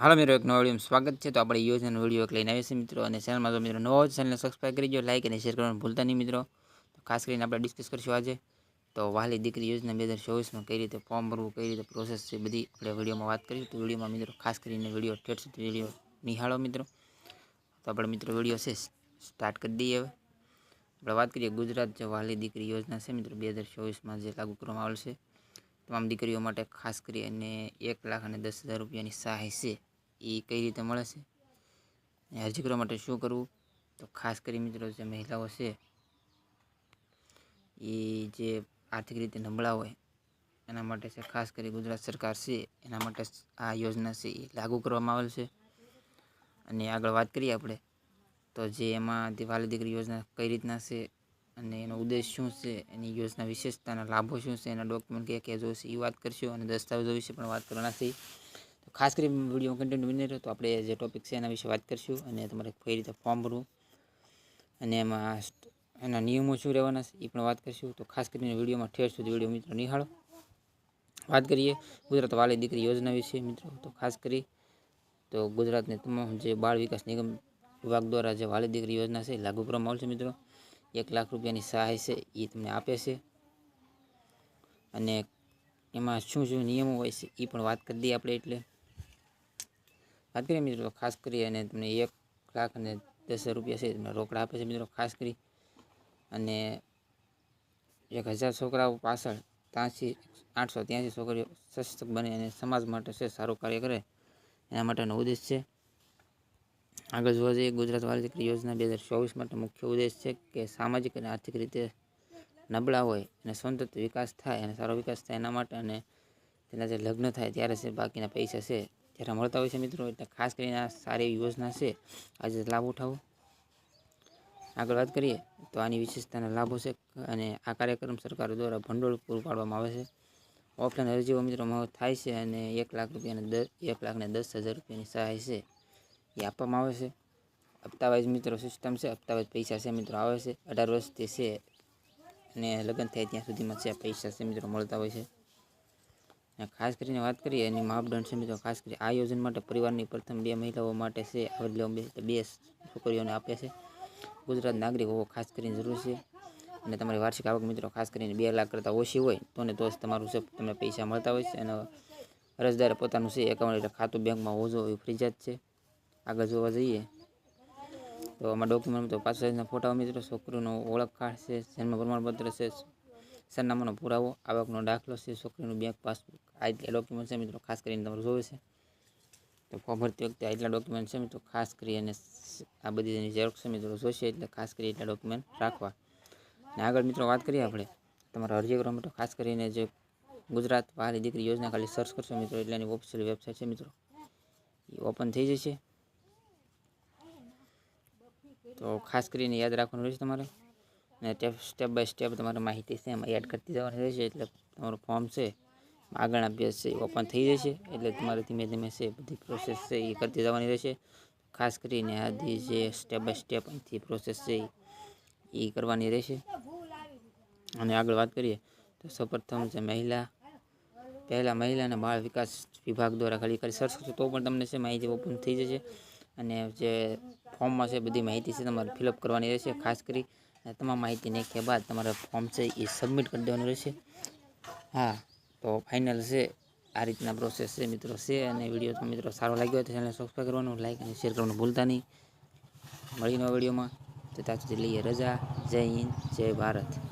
હાલો મિત્રો, એક નવો વિડીયોમાં સ્વાગત છે. તો આપણે યોજનાનો વીડિયો એક લઈને આવીએ છીએ મિત્રો. અને ચેનલમાં તો મિત્રો નવો જ ચેનલને સબસ્ક્રાઈબ કરી દો લાઈક અને શેર કરવાનું ભૂલતા નહીં મિત્રો. તો ખાસ કરીને આપણે ડિસ્કસ કરીશું આજે. તો વાલી દીકરી યોજના બે હજાર ચોવીસમાં કઈ રીતે ફોર્મ ભરવું, કઈ રીતે પ્રોસેસ છે બધી આપણે વિડીયોમાં વાત કરીશું. તો વિડીયોમાં મિત્રો ખાસ કરીને વીડિયો ઠેઠ સુધી વીડિયો નિહાળો મિત્રો. તો આપણે મિત્રો વીડિયો છે સ્ટાર્ટ કરી દઈએ હવે. આપણે વાત કરીએ ગુજરાત જે વાલી દીકરી યોજના છે મિત્રો, બે હજાર ચોવીસમાં જે લાગુ કરવામાં આવશે તમામ દીકરીઓ માટે ખાસ કરી અને એક લાખ અને દસ હજાર રૂપિયાની સહાય છે. એ કઈ રીતે મળે છે? અરજી કરવા માટે શું કરવું? તો ખાસ કરી મિત્રો, જે મહિલાઓ છે એ જે આર્થિક રીતે નબળા હોય, એના માટે છે, ખાસ કરી ગુજરાત સરકાર છે, એના માટે આ યોજના છે એ લાગુ કરવામાં આવેલ છે. અને આગળ વાત કરીએ આપણે, તો જે એમાં દિવાળી દીકરી યોજના કઈ રીતના છે અને એનો ઉદ્દેશ શું છે, એની યોજના વિશેષતાના લાભો શું છે, એના ડોક્યુમેન્ટ કયા કયા જોઈશે એ વાત કરશું અને દસ્તાવેજો વિશે પણ વાત કરવાના છે ખાસ કરી વીડિયો કન્ટેન્ટ બની રહ્યો તો આપણે જે ટોપિક છે એના વિશે વાત કરીશું અને તમારે કઈ રીતે ફોર્મ ભરવું અને એમાં એના નિયમો શું રહેવાના છે એ પણ વાત કરીશું. તો ખાસ કરીને વિડીયોમાં ઠેર સુધી વીડિયો મિત્રો નિહાળો. વાત કરીએ ગુજરાત વાલી દીકરી યોજના વિશે મિત્રો. તો ખાસ કરી તો ગુજરાતની તમામ જે બાળ વિકાસ નિગમ વિભાગ દ્વારા જે વાલી દીકરી યોજના છે લાગુ કરવામાં આવશે મિત્રો. એક લાખ રૂપિયાની સહાય છે એ તમને આપે છે. અને એમાં શું શું નિયમો હોય છે એ પણ વાત કરી દઈએ આપણે એટલે. કરીએ મિત્રો, ખાસ કરી અને તમને એક લાખ અને દસ રૂપિયા છે તમને રોકડા આપે છે મિત્રો, ખાસ કરી. અને એક હજાર છોકરાઓ પાછળ ત્યાંથી આઠસો ત્યાંથી છોકરીઓ સશક્ત બને અને સમાજ માટે છે, સારું કાર્ય કરે. એના માટેનો ઉદ્દેશ છે. આગળ જોવા જઈએ, ગુજરાત વાલી દીકરી યોજના બે હજાર ચોવીસ માટે મુખ્ય ઉદ્દેશ છે કે સામાજિક અને આર્થિક રીતે નબળા હોય અને સ્વતંત્ર વિકાસ થાય અને સારો વિકાસ થાય એના માટે અને તેના જે લગ્ન થાય ત્યારે છે, બાકીના પૈસા છે ત્યારે મળતા હોય છે મિત્રો, એટલે ખાસ કરીને આ સારી યોજના છે. આજે લાભ ઉઠાવો. આગળ વાત કરીએ, તો આની વિશેષતાના લાભો છે અને આ કાર્યક્રમ સરકાર દ્વારા ભંડોળ પૂરું પાડવામાં આવે છે. ઓફલાઈન અરજીઓ મિત્રો થાય છે અને એક લાખ રૂપિયાને દસ એક લાખને દસ હજાર રૂપિયાની સહાય છે એ આપવામાં આવે છે. હપ્તાવાઇઝ મિત્રો સિસ્ટમ છે, હપ્તાવાઇઝ પૈસા છે મિત્રો, આવે છે. અઢાર વર્ષથી છે અને લગ્ન થાય ત્યાં સુધીમાં છે પૈસા છે મિત્રો, મળતા હોય છે. ખાસ કરીને વાત કરીએ, એની માપદંડ છે મિત્રો ખાસ કરી આ યોજના માટે પરિવારની પ્રથમ બે મહિલાઓ માટે છે, આવરી બે છોકરીઓને આપે છે. ગુજરાત નાગરિક હોવો ખાસ કરીને જરૂર છે. અને તમારી વાર્ષિક આવક મિત્રો ખાસ કરીને બે લાખ કરતાં ઓછી હોય, તો ને તો જ તમારું છે, તમને પૈસા મળતા હોય છે. અને અરજદારે પોતાનું છે એકાઉન્ટ એટલે ખાતું બેંકમાં હોવું જોઈએ ફરજિયાત છે. આગળ જોવા જઈએ તો આમાં ડોક્યુમેન્ટ તો પાંચ સાઈઝના ફોટા મિત્રો છોકરીનો ઓળખ કાર્ડ છે, જન્મ પ્રમાણપત્ર છે સરનામાનો પુરાવો. આવકનો દાખલો છે છોકરીનું બેંક પાસબુક આ ડોક્યુમેન્ટ છે મિત્રો, ખાસ કરીને તમારે જોવે છે. તો ફોર્મ ભરતી વખતે એટલા ડોક્યુમેન્ટ છે મિત્રો, ખાસ કરી અને આ બધી એની ઝેરોક્ષ મિત્રો, જોશે એટલે ખાસ કરી એટલા ડોક્યુમેન્ટ રાખવા. અને આગળ મિત્રો વાત કરીએ આપણે. તમારા અરજી કરવા માટે ખાસ કરીને જે ગુજરાત વાલી દીકરી યોજના ખાલી સર્ચ કરશો મિત્રો, એટલે એની ઓફિશિયલ વેબસાઇટ છે મિત્રો. એ ઓપન થઈ જશે. તો ખાસ કરીને યાદ રાખવાનું રહેશે તમારે. અને સ્ટેપ બાય સ્ટેપ તમારે માહિતી છે, એમાં એડ કરતી જવાની રહેશે, એટલે તમારું ફોર્મ છે, આગળ અભ્યાસ છે ઓપન થઈ જશે, એટલે તમારે ધીમે ધીમે છે, બધી પ્રોસેસ છે, એ કરતી જવાની રહેશે. ખાસ કરીને આધી જે સ્ટેપ બાય સ્ટેપ અહીંથી પ્રોસેસ છે, એ કરવાની રહેશે. અને આગળ વાત કરીએ, તો સૌપ્રથમ છે મહિલા, પહેલાં મહિલા અને બાળ વિકાસ વિભાગ દ્વારા ખાલી કરી સર્ચ કરશો તો પણ તમને છે, માહિતી ઓપન થઈ જશે. અને જે ફોર્મમાં છે, બધી માહિતી છે, તમારે ફિલઅપ કરવાની રહેશે, ખાસ કરી તમામ માહિતી નાખ્યા બાદ તમારે ફોર્મ છે એ સબમિટ કરી દેવાનું રહેશે. હા, તો ફાઇનલ છે. આ રીતના પ્રોસેસ છે મિત્રો, છે અને વીડિયો મિત્રો સારો લાગ્યો હોય તો ચેનલને સબસ્ક્રાઈબ કરવાનું લાઈક અને શેર કરવાનું ભૂલતા નહીં. મળીને વિડીયોમાં તો ત્યાં સુધી લઈએ રજા. જય હિન્દ, જય ભારત.